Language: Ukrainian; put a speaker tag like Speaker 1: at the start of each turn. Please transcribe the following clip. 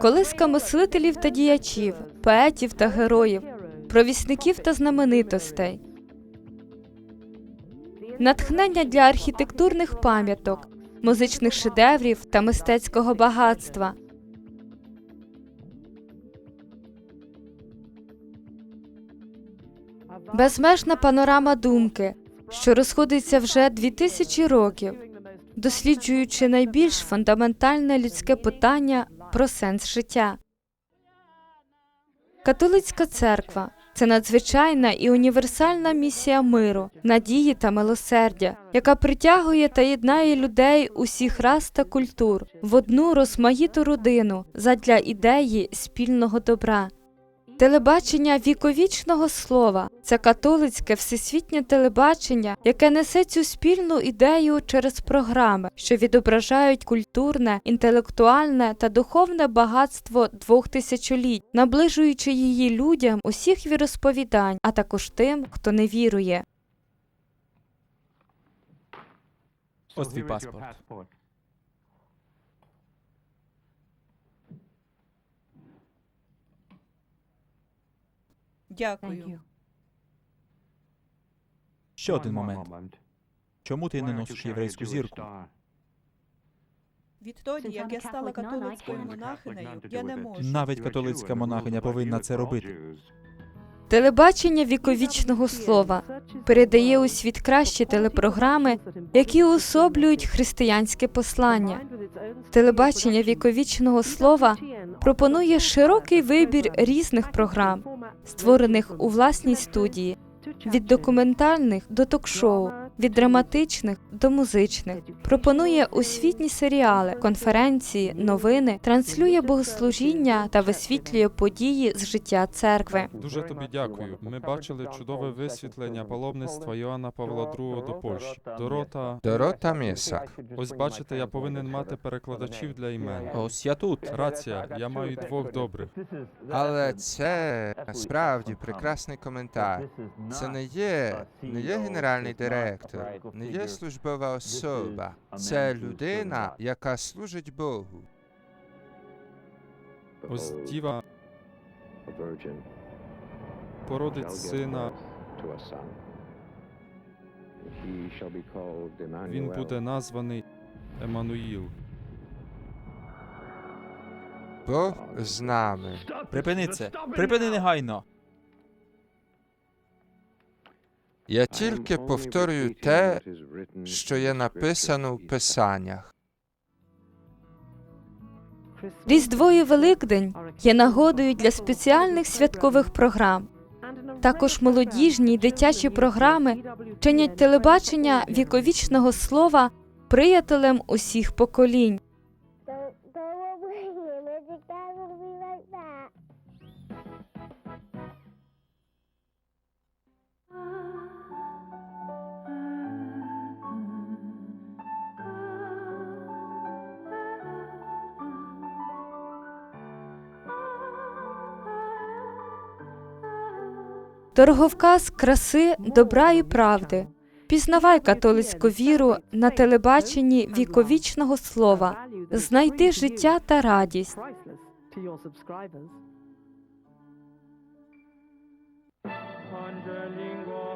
Speaker 1: Колиска мислителів та діячів, поетів та героїв, провісників та знаменитостей, натхнення для архітектурних пам'яток, музичних шедеврів та мистецького багатства. Безмежна панорама думки, що розходиться вже дві тисячі років, досліджуючи найбільш фундаментальне людське питання про сенс життя. Католицька церква це надзвичайна і універсальна місія миру, надії та милосердя, яка притягує та єднає людей усіх рас та культур в одну розмаїту родину задля ідеї спільного добра. Телебачення віковічного слова це католицьке всесвітнє телебачення, яке несе цю спільну ідею через програми, що відображають культурне, інтелектуальне та духовне багатство двох тисячоліть, наближуючи її людям усіх віросповідань, а також тим, хто не вірує.
Speaker 2: Ось твій паспорт.
Speaker 3: Дякую.
Speaker 2: Ще один момент. Чому ти не носиш єврейську зірку?
Speaker 3: Відтоді, як я стала католицькою монахинею, я не можу.
Speaker 2: Навіть католицька монахиня повинна це робити.
Speaker 1: Телебачення віковічного слова передає у світ кращі телепрограми, які уособлюють християнське послання. Телебачення віковічного слова пропонує широкий вибір різних програм, створених у власній студії, від документальних до ток-шоу, від драматичних до музичних. Пропонує освітні серіали, конференції, новини, транслює богослужіння та висвітлює події з життя церкви.
Speaker 4: Дуже тобі дякую. Ми бачили чудове висвітлення паломництва Йоанна Павла II до Польщі. Дорота,
Speaker 5: Дорота Місак.
Speaker 4: ось бачите, я повинен мати перекладачів для імен.
Speaker 2: Ось я тут.
Speaker 4: Рація, я маю двох добрих.
Speaker 5: Але це справді прекрасний коментар. Це не є, не є генеральний директор, не є службова особа. Це людина, яка служить Богу.
Speaker 4: Ось діва породить сина, він буде названий Еммануїл.
Speaker 5: Бог з нами.
Speaker 2: Припини це. Припини негайно.
Speaker 5: Я тільки повторюю те, що є написано в Писаннях.
Speaker 1: Різдво і Великдень є нагодою для спеціальних святкових програм. Також молодіжні й дитячі програми чинять телебачення віковічного слова приятелем усіх поколінь. Дороговказ краси, добра і правди. Пізнавай католицьку віру на телебаченні віковічного слова. Знайди життя та радість.
Speaker 6: Conjuring